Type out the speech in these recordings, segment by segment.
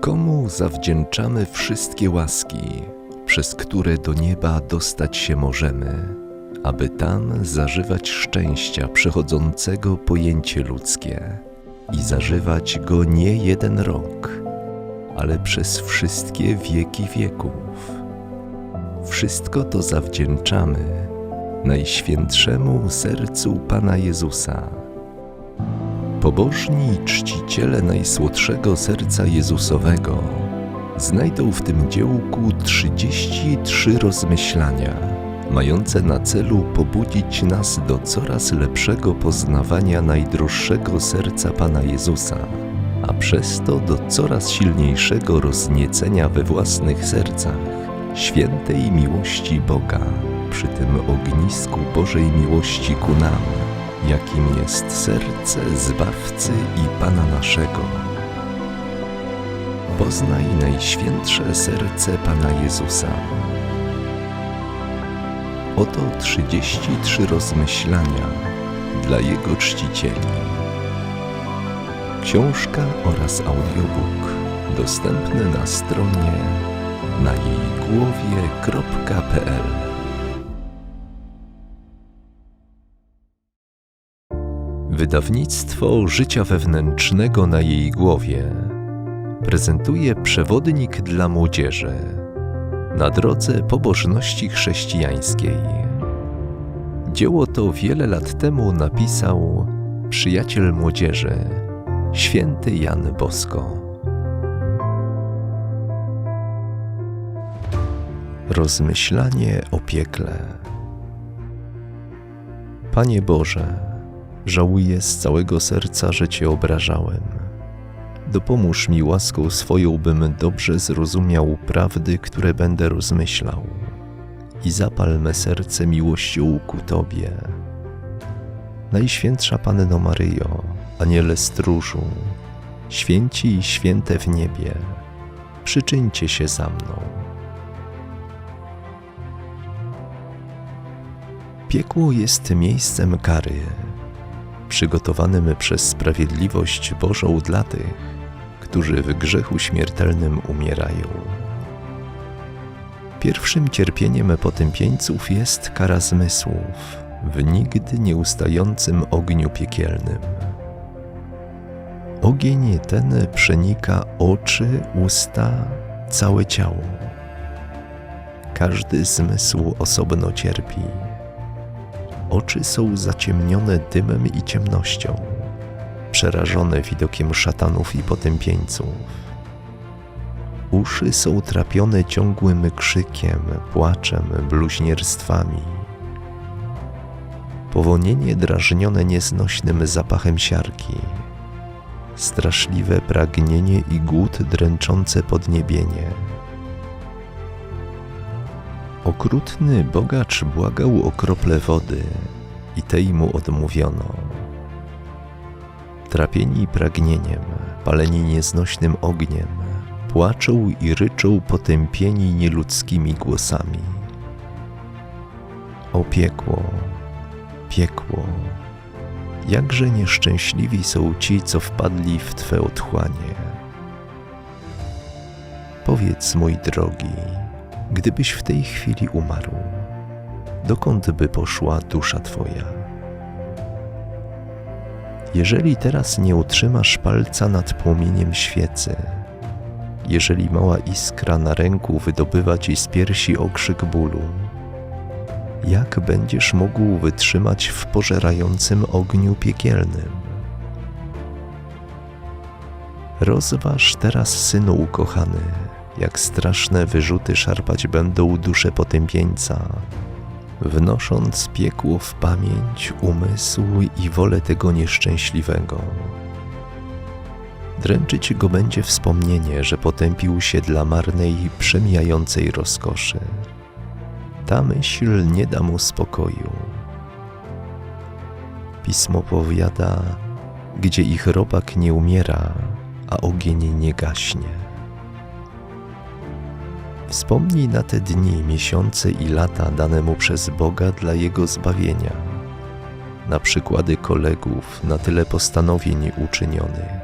Komu zawdzięczamy wszystkie łaski, przez które do nieba dostać się możemy, aby tam zażywać szczęścia przechodzącego pojęcie ludzkie i zażywać go nie jeden rok, ale przez wszystkie wieki wieków. Wszystko to zawdzięczamy Najświętszemu sercu Pana Jezusa. Pobożni czciciele Najsłodszego Serca Jezusowego znajdą w tym dziełku 33 rozmyślania, mające na celu pobudzić nas do coraz lepszego poznawania najdroższego serca Pana Jezusa, a przez to do coraz silniejszego rozniecenia we własnych sercach świętej miłości Boga przy tym ognisku Bożej miłości ku nam, jakim jest serce Zbawcy i Pana naszego. Poznaj Najświętsze Serce Pana Jezusa. Oto 33 rozmyślania dla Jego czcicieli. Książka oraz audiobook dostępny na stronie na jej głowie.pl Wydawnictwo Życia Wewnętrznego na jej głowie prezentuje przewodnik dla młodzieży na drodze pobożności chrześcijańskiej. Dzieło to wiele lat temu napisał przyjaciel młodzieży, święty Jan Bosko. Rozmyślanie o piekle. Panie Boże, Żałuję z całego serca, że Cię obrażałem. Dopomóż mi łaską swoją, bym dobrze zrozumiał prawdy, które będę rozmyślał i zapal me serce miłością ku Tobie. Najświętsza Panno Maryjo, Aniele stróżu, święci i święte w niebie, przyczyńcie się za mną. Piekło jest miejscem kary, przygotowanym przez sprawiedliwość Bożą dla tych, którzy w grzechu śmiertelnym umierają. Pierwszym cierpieniem potępieńców jest kara zmysłów w nigdy nieustającym ogniu piekielnym. Ogień ten przenika oczy, usta, całe ciało. Każdy zmysł osobno cierpi Oczy są zaciemnione dymem i ciemnością, przerażone widokiem szatanów i potępieńców. Uszy są trapione ciągłym krzykiem, płaczem, bluźnierstwami. Powonienie drażnione nieznośnym zapachem siarki. Straszliwe pragnienie i głód dręczące podniebienie Okrutny bogacz błagał o krople wody i tej mu odmówiono. Trapieni pragnieniem, paleni nieznośnym ogniem, płaczą i ryczą potępieni nieludzkimi głosami. O piekło, piekło, jakże nieszczęśliwi są ci, co wpadli w Twe otchłanie. Powiedz, mój drogi, Gdybyś w tej chwili umarł, dokąd by poszła dusza Twoja? Jeżeli teraz nie utrzymasz palca nad płomieniem świecy, jeżeli mała iskra na ręku wydobywa ci z piersi okrzyk bólu, jak będziesz mógł wytrzymać w pożerającym ogniu piekielnym? Rozważ teraz, synu ukochany, jak straszne wyrzuty szarpać będą duszę potępieńca, wnosząc piekło w pamięć, umysł i wolę tego nieszczęśliwego. Dręczyć go będzie wspomnienie, że potępił się dla marnej, przemijającej rozkoszy. Ta myśl nie da mu spokoju. Pismo powiada, gdzie ich robak nie umiera, a ogień nie gaśnie. Wspomnij na te dni, miesiące i lata dane mu przez Boga dla jego zbawienia, na przykłady kolegów, na tyle postanowień uczynionych,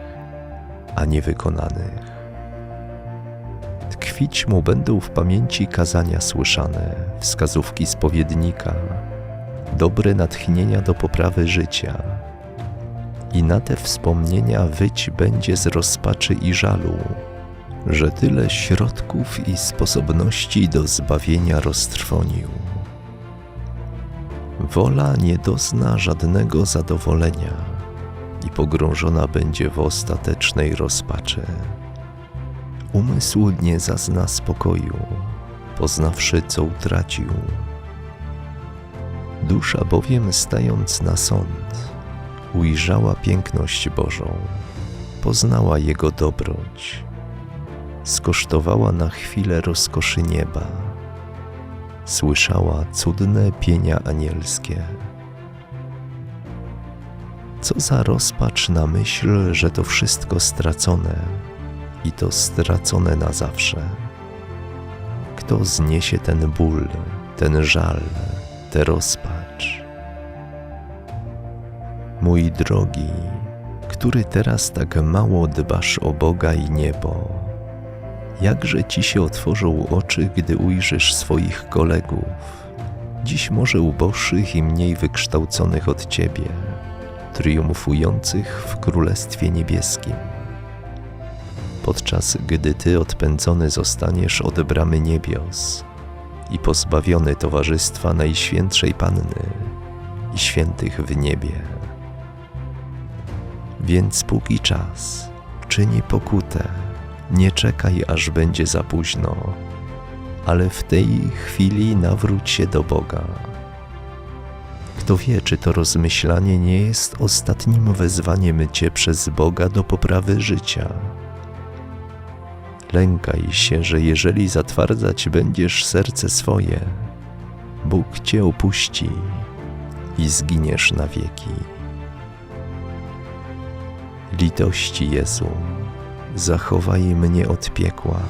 a nie wykonanych. tkwić mu będą w pamięci kazania słyszane, wskazówki spowiednika, dobre natchnienia do poprawy życia. I na te wspomnienia wyć będzie z rozpaczy i żalu, że tyle środków i sposobności do zbawienia roztrwonił. Wola nie dozna żadnego zadowolenia i pogrążona będzie w ostatecznej rozpaczy. Umysł nie zazna spokoju, poznawszy, co utracił. Dusza bowiem, stając na sąd, ujrzała piękność Bożą, poznała Jego dobroć, skosztowała na chwilę rozkoszy nieba, słyszała cudne pienia anielskie. Co za rozpacz na myśl, że to wszystko stracone i to stracone na zawsze. Kto zniesie ten ból, ten żal, tę rozpacz? Mój drogi, który teraz tak mało dbasz o Boga i niebo, jakże ci się otworzą oczy, gdy ujrzysz swoich kolegów, dziś może uboższych i mniej wykształconych od ciebie, triumfujących w Królestwie Niebieskim podczas gdy Ty odpędzony zostaniesz od bramy niebios i pozbawiony towarzystwa Najświętszej Panny i świętych w niebie. Więc póki czas, czyni pokutę, nie czekaj, aż będzie za późno, ale w tej chwili nawróć się do Boga. Kto wie, czy to rozmyślanie nie jest ostatnim wezwaniem Cię przez Boga do poprawy życia. Lękaj się, że jeżeli zatwardzać będziesz serce swoje, Bóg cię opuści i zginiesz na wieki. Litości Jezu, zachowaj mnie od piekła.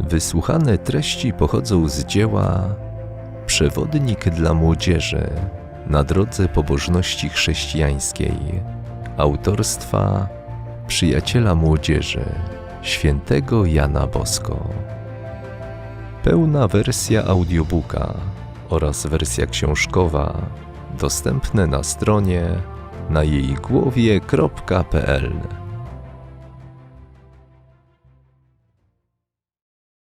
Wysłuchane treści pochodzą z dzieła Przewodnik dla młodzieży na drodze pobożności chrześcijańskiej autorstwa przyjaciela młodzieży świętego Jana Bosko. Pełna wersja audiobooka oraz wersja książkowa dostępne na stronie na jej głowie.pl